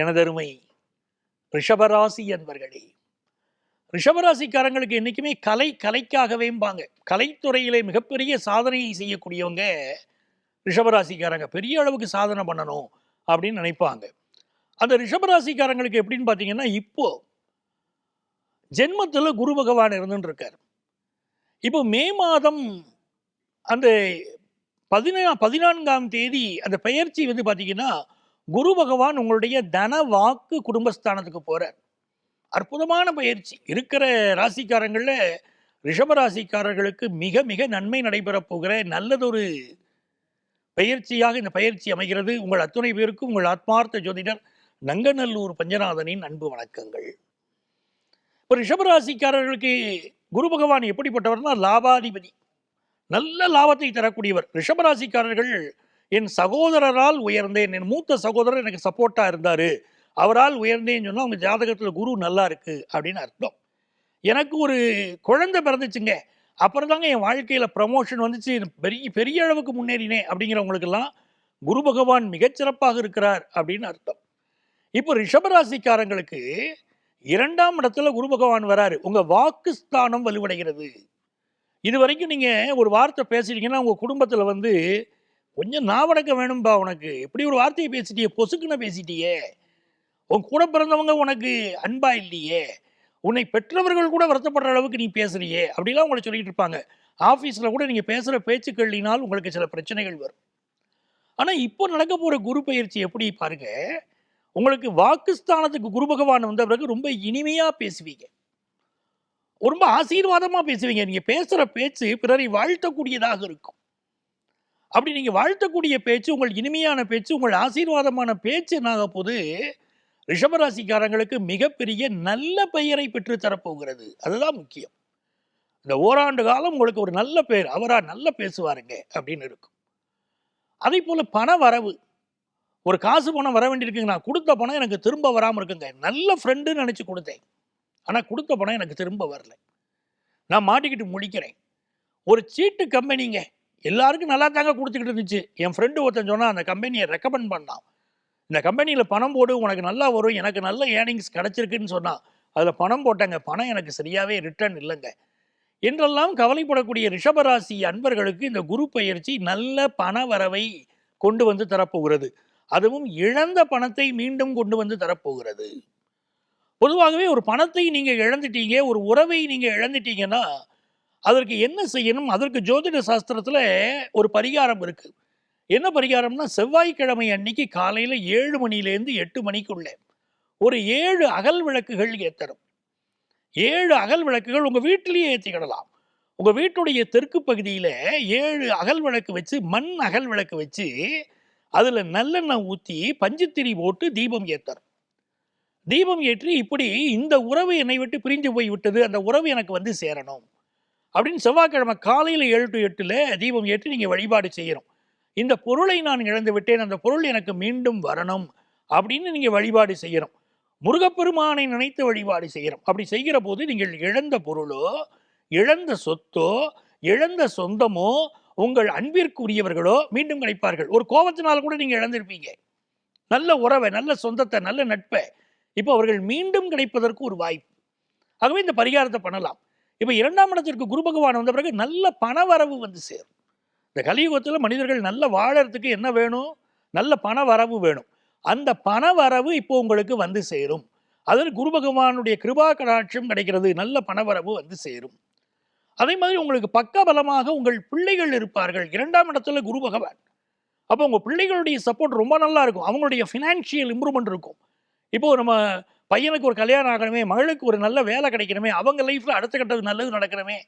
எனதருமை ரிஷபராசி என்பர்களே. ரிஷபராசிக்காரங்களுக்கு என்றைக்குமே கலை கலைக்காகவேம்பாங்க கலைத்துறையிலே மிகப்பெரிய சாதனையை செய்யக்கூடியவங்க ரிஷபராசிக்காரங்க. பெரிய அளவுக்கு சாதனை பண்ணணும் அப்படின்னு நினைப்பாங்க. அந்த ரிஷபராசிக்காரங்களுக்கு எப்படின்னு பார்த்தீங்கன்னா இப்போ ஜென்மத்தில் குரு பகவான் இருந்துட்டு இருக்கார் இப்போ மே மாதம் அந்த பதினா பதினான்காம் தேதி அந்த பெயர்ச்சி வந்து பார்த்தீங்கன்னா குரு பகவான் உங்களுடைய தன வாக்கு குடும்பஸ்தானத்துக்கு போகிறார் அற்புதமான பயிற்சி. இருக்கிற ராசிக்காரங்களில் ரிஷப ராசிக்காரர்களுக்கு மிக மிக நன்மை நடைபெறப் போகிற நல்லதொரு பயிற்சியாக இந்த பயிற்சி அமைகிறது. உங்கள் அத்துணை பேருக்கும் உங்கள் ஆத்மார்த்த ஜோதிடர் நங்கநல்லூர் பஞ்சநாதனின் அன்பு வணக்கங்கள். இப்போ ரிஷபராசிக்காரர்களுக்கு குரு பகவான் எப்படிப்பட்டவர்னா லாபாதிபதி. நல்ல லாபத்தை தரக்கூடியவர். ரிஷபராசிக்காரர்கள் என் சகோதரரால் உயர்ந்தேன். என் மூத்த சகோதரர் எனக்கு சப்போர்ட்டாக இருந்தார். அவரால் உயர்ந்தேன்னு சொன்னால் அவங்க ஜாதகத்தில் குரு நல்லா இருக்குது அப்படின்னு அர்த்தம். எனக்கு ஒரு குழந்தை பிறந்துச்சுங்க. அப்புறம் தாங்க என் வாழ்க்கையில் ப்ரமோஷன் வந்துச்சு. பெரிய பெரிய அளவுக்கு முன்னேறினேன் அப்படிங்கிறவங்களுக்கெல்லாம் குரு பகவான் மிகச்சிறப்பாக இருக்கிறார் அப்படின்னு அர்த்தம். இப்போ ரிஷபராசிக்காரங்களுக்கு இரண்டாம் இடத்துல குரு பகவான் வராரு. வாக்கு ஸ்தானம் வலுவடைகிறது. இது வரைக்கும் நீங்கள் ஒரு வார்த்தை பேசுறீங்கன்னா உங்கள் குடும்பத்தில் வந்து கொஞ்சம் நாவடக்க வேணும்பா உனக்கு. இப்படி ஒரு வார்த்தையை பேசிட்டியே? பொசுக்குன்னு பேசிட்டியே. உன் கூட பிறந்தவங்க உனக்கு அன்பா இல்லையே. உன்னை பெற்றவர்கள் கூட வருத்தப்படுற அளவுக்கு நீ பேசுறியே. அப்படிலாம் உங்களை சொல்லிட்டு இருப்பாங்க. ஆஃபீஸில் கூட நீங்கள் பேசுகிற பேச்சுக்கள்னால் உங்களுக்கு சில பிரச்சனைகள் வரும். ஆனால் இப்போ நடக்க போகிற குரு பயிற்சி எப்படி பாருங்க. உங்களுக்கு வாக்குஸ்தானத்துக்கு குரு பகவான் வந்த பிறகு ரொம்ப இனிமையாக பேசுவீங்க. ரொம்ப ஆசீர்வாதமாக பேசுவீங்க. நீங்கள் பேசுகிற பேச்சு பிறரை வாழ்த்தக்கூடியதாக இருக்கும். அப்படி நீங்கள் வாழ்த்தக்கூடிய பேச்சு உங்கள் இனிமையான பேச்சு உங்கள் ஆசீர்வாதமான பேச்சு என்னாக போது ரிஷபராசிக்காரங்களுக்கு மிகப்பெரிய நல்ல பெயரை பெற்றுத்தரப்போகிறது அதுதான் முக்கியம். இந்த ஓராண்டு காலம் உங்களுக்கு ஒரு நல்ல பேர் அவராக நல்லா பேசுவாருங்க அப்படின்னு இருக்கும். அதே போல் பண வரவு. ஒரு காசு பணம் வர வேண்டியிருக்குங்க நான் கொடுத்த பணம் எனக்கு திரும்ப வராமல் இருக்குங்க. நல்ல ஃப்ரெண்டுன்னு நினச்சி கொடுத்தேன். ஆனால் கொடுத்த பணம் எனக்கு திரும்ப வரல. நான் மாட்டிக்கிட்டு முடிக்கிறேன் ஒரு சீட்டு கம்பெனிங்க எல்லாருக்கும் நல்லா தாங்க கொடுத்துக்கிட்டு இருந்துச்சு. என் ஃப்ரெண்டு ஒருத்தன் சொன்னால் அந்த கம்பெனியை ரெக்கமெண்ட் பண்ணான். இந்த கம்பெனியில் பணம் போடு உனக்கு நல்லா வரும் எனக்கு நல்ல ஏர்னிங்ஸ் கிடச்சிருக்குன்னு சொன்னான் அதில் பணம் போட்டாங்க. பணம் எனக்கு சரியாகவே ரிட்டர்ன் இல்லைங்க. என்றெல்லாம் கவலைப்படக்கூடிய ரிஷபராசி அன்பர்களுக்கு இந்த குரு பயிற்சி நல்ல பண வரவை கொண்டு வந்து தரப்போகிறது. அதுவும் இழந்த பணத்தை மீண்டும் கொண்டு வந்து தரப்போகிறது. பொதுவாகவே ஒரு பணத்தை நீங்கள் இழந்துட்டீங்க ஒரு உறவை நீங்கள் இழந்துட்டீங்கன்னா அதற்கு என்ன செய்யணும்? அதற்கு ஜோதிட சாஸ்திரத்தில் ஒரு பரிகாரம் இருக்குது என்ன பரிகாரம்னா செவ்வாய்க்கிழமை அன்னைக்கு காலையில் ஏழு மணிலேருந்து எட்டு மணிக்குள்ளே ஒரு ஏழு அகல் விளக்குகள் ஏற்றணும் ஏழு அகல் விளக்குகள் உங்கள் வீட்டிலேயே ஏற்றிக்கிடலாம் உங்கள் வீட்டுடைய தெற்கு பகுதியில் ஏழு அகல் விளக்கு வச்சு மண் அகல் விளக்கு வச்சு அதில் நல்லெண்ணெய் ஊற்றி பஞ்சுத்திரி போட்டு தீபம் ஏற்றணும் தீபம் ஏற்றி இப்படி இந்த உறவு என்னை விட்டு பிரிஞ்சு போய் விட்டது அந்த உறவு எனக்கு வந்து சேரணும். அப்படின்னு செவ்வாய்க்கிழமை காலையில் ஏழு டு எட்டில் தீபம் ஏற்றி நீங்கள் வழிபாடு செய்கிறோம் இந்த பொருளை நான் இழந்து விட்டேன். அந்த பொருள் எனக்கு மீண்டும் வரணும் அப்படின்னு நீங்கள் வழிபாடு செய்கிறோம் முருகப்பெருமானை நினைத்து வழிபாடு செய்கிறோம் அப்படி செய்கிற போது நீங்கள் இழந்த பொருளோ இழந்த சொத்தோ இழந்த சொந்தமோ உங்கள் அன்பிற்குரியவர்களோ மீண்டும் கிடைப்பார்கள். ஒரு கோபத்தினால் கூட நீங்கள் இழந்திருப்பீங்க. நல்ல உறவை நல்ல சொந்தத்தை நல்ல நட்பை. இப்போ அவர்கள் மீண்டும் கிடைப்பதற்கு ஒரு வாய்ப்பு. ஆகவே இந்த பரிகாரத்தை பண்ணலாம். இப்போ இரண்டாம் இடத்திற்கு குரு பகவான் வந்த பிறகு நல்ல பணவரவு வந்து சேரும். இந்த கலியுகத்தில் மனிதர்கள் நல்ல வாழறதுக்கு என்ன வேணும்? நல்ல பண வரவு வேணும். அந்த பண வரவு இப்போ உங்களுக்கு வந்து சேரும். அதில் குரு பகவானுடைய கிருபா கடாட்சம் கிடைக்கிறது. நல்ல பணவரவு வந்து சேரும். அதே மாதிரி உங்களுக்கு பக்க பலமாக உங்கள் பிள்ளைகள் இருப்பார்கள். இரண்டாம் இடத்துல குரு பகவான். அப்போ உங்கள் பிள்ளைகளுடைய சப்போர்ட் ரொம்ப நல்லா இருக்கும். அவங்களுடைய ஃபினான்ஷியல் இம்ப்ரூவ்மெண்ட் இருக்கும். இப்போது நம்ம பையனுக்கு ஒரு கல்யாணம் ஆகணுமே மகளுக்கு ஒரு நல்ல வேலை கிடைக்கணுமே அவங்க லைஃப்பில் அடுத்த கட்டது நல்லது நடக்கணுமே.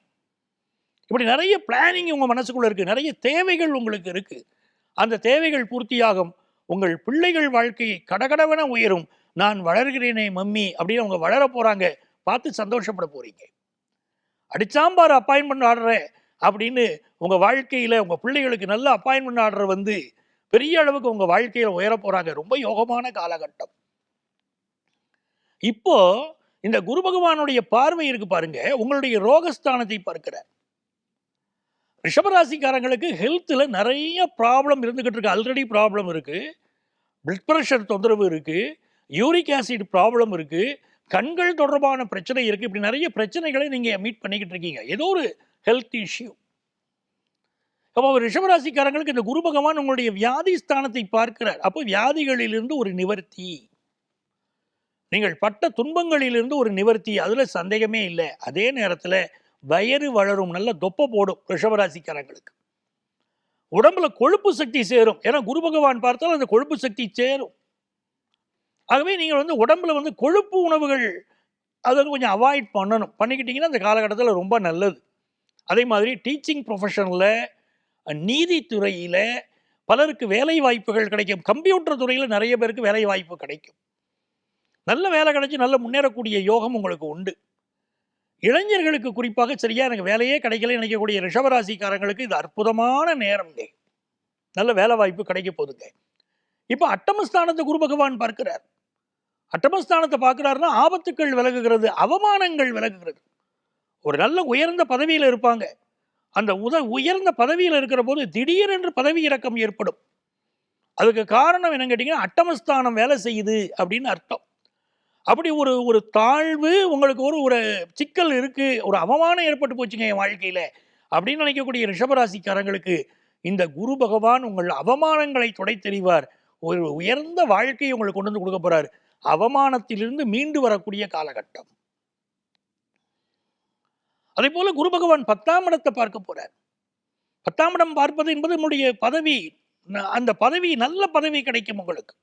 இப்படி நிறைய பிளானிங் உங்கள் மனசுக்குள்ளே இருக்குது நிறைய தேவைகள் உங்களுக்கு இருக்குது அந்த தேவைகள் பூர்த்தியாகும். உங்கள் பிள்ளைகள் வாழ்க்கை கடகடவென உயரும். நான் வளர்கிறேனே மம்மி அப்படின்னு அவங்க வளர போகிறாங்க பார்த்து சந்தோஷப்பட போகிறீங்க அடிச்சாம்பார் அப்பாயின்மெண்ட் ஆர்டர் அப்படின்னு உங்கள் வாழ்க்கையில் உங்கள் பிள்ளைகளுக்கு நல்ல அப்பாயின்மெண்ட் ஆர்டர் வந்து பெரிய அளவுக்கு உங்கள் வாழ்க்கையில் உயர போகிறாங்க ரொம்ப யோகமான காலகட்டம். இப்போ இந்த குரு பகவானுடைய பார்வை இருக்கு பாருங்க. உங்களுடைய ரோகஸ்தானத்தை பார்க்கிறார். ரிஷபராசிக்காரங்களுக்கு ஹெல்த்தில் நிறைய ப்ராப்ளம் இருந்துக்கிட்டு இருக்கு. ஆல்ரெடி ப்ராப்ளம் இருக்குது பிளட் ப்ரெஷர் தொந்தரவு இருக்குது யூரிக் ஆசிட் ப்ராப்ளம் இருக்கு. கண்கள் தொடர்பான பிரச்சனை இருக்கு. இப்படி நிறைய பிரச்சனைகளை நீங்க மீட் பண்ணிக்கிட்டு இருக்கீங்க. ஏதோ ஒரு ஹெல்த் இஷ்யூ அப்போ ரிஷபராசிக்காரங்களுக்கு இந்த குரு பகவான் உங்களுடைய வியாதி ஸ்தானத்தை பார்க்கிறார். அப்போ வியாதிகளிலிருந்து ஒரு நிவர்த்தி. நீங்கள் பட்ட துன்பங்களிலிருந்து ஒரு நிவர்த்தி அதில் சந்தேகமே இல்லை. அதே நேரத்தில் வயறு வளரும் நல்ல தொப்பை போடும் ரிஷபராசிக்காரங்களுக்கு. உடம்புல கொழுப்பு சக்தி சேரும். ஏன்னா குரு பகவான் பார்த்தால் அந்த கொழுப்பு சக்தி சேரும். ஆகவே நீங்கள் வந்து உடம்புல வந்து கொழுப்பு உணவுகள் அதை வந்து கொஞ்சம் அவாய்ட் பண்ணணும். பண்ணிக்கிட்டிங்கன்னா அந்த காலகட்டத்தில் ரொம்ப நல்லது. அதே மாதிரி டீச்சிங் ப்ரொஃபஷனில் நீதித்துறையில் பலருக்கு வேலை வாய்ப்புகள் கிடைக்கும். கம்ப்யூட்டர் துறையில் நிறைய பேருக்கு வேலை வாய்ப்பு கிடைக்கும். நல்ல வேலை கிடைச்சி நல்ல முன்னேறக்கூடிய யோகம் உங்களுக்கு உண்டு. இளைஞர்களுக்கு குறிப்பாக சரியா எனக்கு வேலையே கிடைக்கல நினைக்கக்கூடிய ரிஷபராசிக்காரங்களுக்கு இது அற்புதமான நேரம்ங்க நல்ல வேலை வாய்ப்பு கிடைக்க போகுதுங்க. இப்போ அட்டமஸ்தானத்தை குரு பகவான் பார்க்கிறார். அட்டமஸ்தானத்தை பார்க்குறாருன்னா ஆபத்துக்கள் விலகுகிறது அவமானங்கள் விலகுகிறது. ஒரு நல்ல உயர்ந்த பதவியில் இருப்பாங்க. அந்த உத உயர்ந்த பதவியில் இருக்கிற போது திடீரென்று பதவி இறக்கம் ஏற்படும். அதுக்கு காரணம் என்னன்னு கேட்டிங்கன்னா அட்டமஸ்தானம் வேலை செய்யுது அப்படின்னு அர்த்தம். அப்படி ஒரு ஒரு தாழ்வு உங்களுக்கு ஒரு ஒரு சிக்கல் இருக்குது ஒரு அவமானம் ஏற்பட்டு போச்சுங்க என் வாழ்க்கையில் அப்படின்னு நினைக்கக்கூடிய ரிஷபராசிக்காரங்களுக்கு இந்த குரு பகவான் உங்கள் அவமானங்களை துடை தெரிவார் ஒரு உயர்ந்த வாழ்க்கையை உங்களுக்கு கொண்டு வந்து கொடுக்க போகிறார் அவமானத்திலிருந்து மீண்டு வரக்கூடிய காலகட்டம். அதே போல குரு பகவான் பத்தாம் இடத்தை பார்க்க போறார். பத்தாம் இடம் பார்ப்பது என்பது நம்முடைய பதவி அந்த பதவி நல்ல பதவி கிடைக்கும் உங்களுக்கு.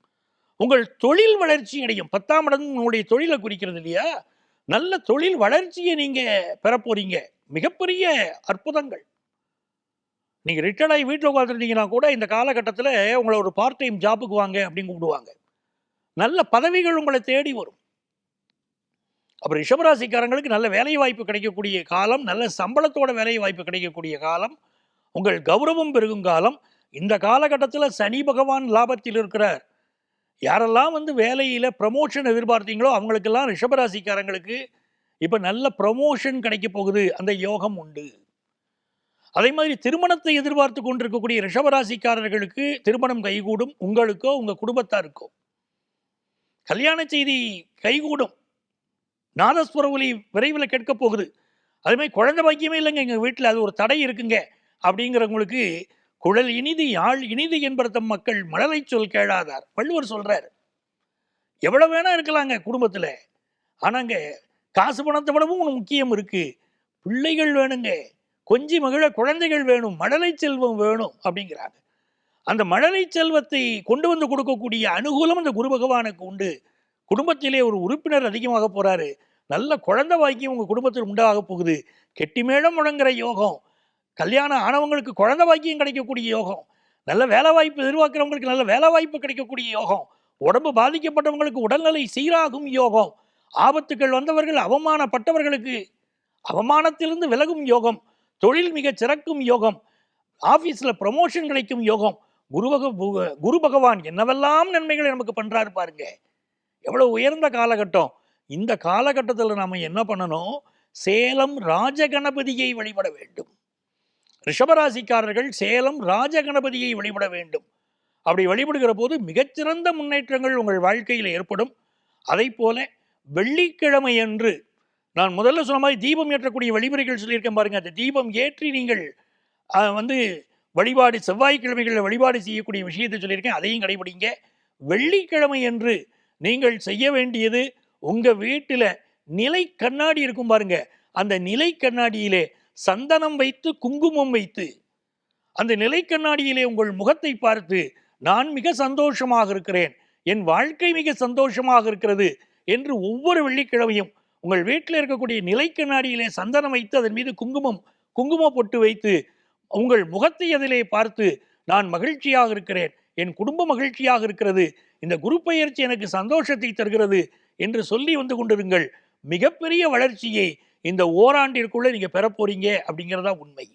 உங்கள் தொழில் வளர்ச்சி அடையும் பத்தாம் இடம் உங்களுடைய தொழிலை குறிக்கிறது இல்லையா? நல்ல தொழில் வளர்ச்சியை நீங்க பெறப்போறீங்க. மிகப்பெரிய அற்புதங்கள். நீங்க ரிட்டையர்ட் ஆகி வீட்டில் உட்காந்துருந்தீங்கன்னா கூட இந்த காலகட்டத்தில் உங்களை ஒரு பார்ட் டைம் ஜாபுக்கு வாங்க அப்படின்னு கூப்பிடுவாங்க. நல்ல பதவிகள் உங்களை தேடி வரும். அப்புறம் ரிஷபராசிக்காரங்களுக்கு நல்ல வேலை வாய்ப்பு கிடைக்கக்கூடிய காலம் நல்ல சம்பளத்தோட வேலை வாய்ப்பு கிடைக்கக்கூடிய காலம் உங்கள் கௌரவம் பெருகும் காலம். இந்த காலகட்டத்தில் சனி பகவான் லாபத்தில் இருக்கிறார். யாரெல்லாம் வந்து வேலையில் ப்ரமோஷன் எதிர்பார்த்தீங்களோ அவங்களுக்கெல்லாம் ரிஷபராசிக்காரங்களுக்கு இப்போ நல்ல ப்ரமோஷன் கிடைக்க போகுது. அந்த யோகம் உண்டு. அதே மாதிரி திருமணத்தை எதிர்பார்த்து கொண்டிருக்கக்கூடிய ரிஷபராசிக்காரர்களுக்கு திருமணம் கைகூடும். உங்களுக்கோ உங்கள் குடும்பத்தாருக்கோ. கல்யாண செய்தி கைகூடும். நாதஸ்வர ஒலி விரைவில் கேட்க போகுது. அதே மாதிரி குழந்தை பாக்கியமே இல்லைங்க. எங்கள் வீட்டில் அது ஒரு தடை இருக்குங்க. அப்படிங்கிறவங்களுக்கு குழல் இனிது யாழ் இனிது என்பர்த்தம் மக்கள் மழலை சொல் கேளாதார். வள்ளுவர் சொல்றார் எவ்வளவு வேணா இருக்கலாங்க குடும்பத்தில். ஆனாங்க காசு பணத்தை விடவும் ஒன்று முக்கியம் இருக்கு. பிள்ளைகள் வேணுங்க. கொஞ்சி மகிழ குழந்தைகள் வேணும். மழலை செல்வம் வேணும் அப்படிங்கிறாங்க. அந்த மழலை செல்வத்தை கொண்டு வந்து கொடுக்கக்கூடிய அனுகூலம் அந்த குரு பகவானுக்கு உண்டு. குடும்பத்திலே ஒரு உறுப்பினர் அதிகமாக போறாரு. நல்ல குழந்தை வாக்கியம் உங்கள் குடும்பத்தில் உண்டாக போகுது. கெட்டி மேளம் முழங்குற யோகம். கல்யாணம் ஆனவங்களுக்கு குழந்தை வாக்கியம் கிடைக்கக்கூடிய யோகம். நல்ல வேலை வாய்ப்பு எதிர்பார்க்குறவங்களுக்கு நல்ல வேலை வாய்ப்பு கிடைக்கக்கூடிய யோகம். உடம்பு பாதிக்கப்பட்டவங்களுக்கு உடல்நிலை சீராகும் யோகம். ஆபத்துக்கள் வந்தவர்கள் அவமானப்பட்டவர்களுக்கு அவமானத்திலிருந்து விலகும் யோகம். தொழில் மிக சிறக்கும் யோகம். ஆஃபீஸில் ப்ரமோஷன் கிடைக்கும் யோகம். குருபக குரு பகவான் என்னவெல்லாம் நன்மைகளை நமக்கு பண்ணுறாரு பாருங்க. எவ்வளோ உயர்ந்த காலகட்டம். இந்த காலகட்டத்தில் நாம் என்ன பண்ணணும்? சேலம் ராஜகணபதியை வழிபட வேண்டும். ரிஷபராசிக்காரர்கள் சேலம் ராஜகணபதியை வழிபட வேண்டும். அப்படி வழிபடுகிற போது மிகச்சிறந்த முன்னேற்றங்கள் உங்கள் வாழ்க்கையில் ஏற்படும். அதை போல வெள்ளிக்கிழமை அன்று நான் முதல்ல சொன்ன மாதிரி தீபம் ஏற்றக்கூடிய வழிமுறைகள் சொல்லியிருக்கேன் பாருங்க. அந்த தீபம் ஏற்றி நீங்கள் வந்து வழிபாடு செவ்வாய்க்கிழமைகளில் வழிபாடு செய்யக்கூடிய விஷயத்தை சொல்லியிருக்கேன். அதையும் கடைபிடிங்க. வெள்ளிக்கிழமை என்று நீங்கள் செய்ய வேண்டியது உங்கள் வீட்டில் நிலை கண்ணாடி இருக்கும் பாருங்க. அந்த நிலை கண்ணாடியிலே சந்தனம் வைத்து குங்குமம் வைத்து அந்த நிலை கண்ணாடியிலே உங்கள் முகத்தை பார்த்து நான் மிக சந்தோஷமாக இருக்கிறேன். என் வாழ்க்கை மிக சந்தோஷமாக இருக்கிறது என்று ஒவ்வொரு வெள்ளிக்கிழமையும் உங்கள் வீட்டில் இருக்கக்கூடிய நிலை கண்ணாடியிலே சந்தனம் வைத்து அதன் மீது குங்குமம் குங்கும பொட்டு வைத்து உங்கள் முகத்தை அதிலே பார்த்து நான் மகிழ்ச்சியாக இருக்கிறேன். என் குடும்ப மகிழ்ச்சியாக இருக்கிறது. இந்த குரு பெயர்ச்சி எனக்கு சந்தோஷத்தை தருகிறது என்று சொல்லி வந்து கொண்டிருங்கள். மிகப்பெரிய வளர்ச்சியை இந்த ஓராண்டிற்குள்ளே நீங்கள் பெற போறீங்க அப்படிங்கிறதா உண்மை.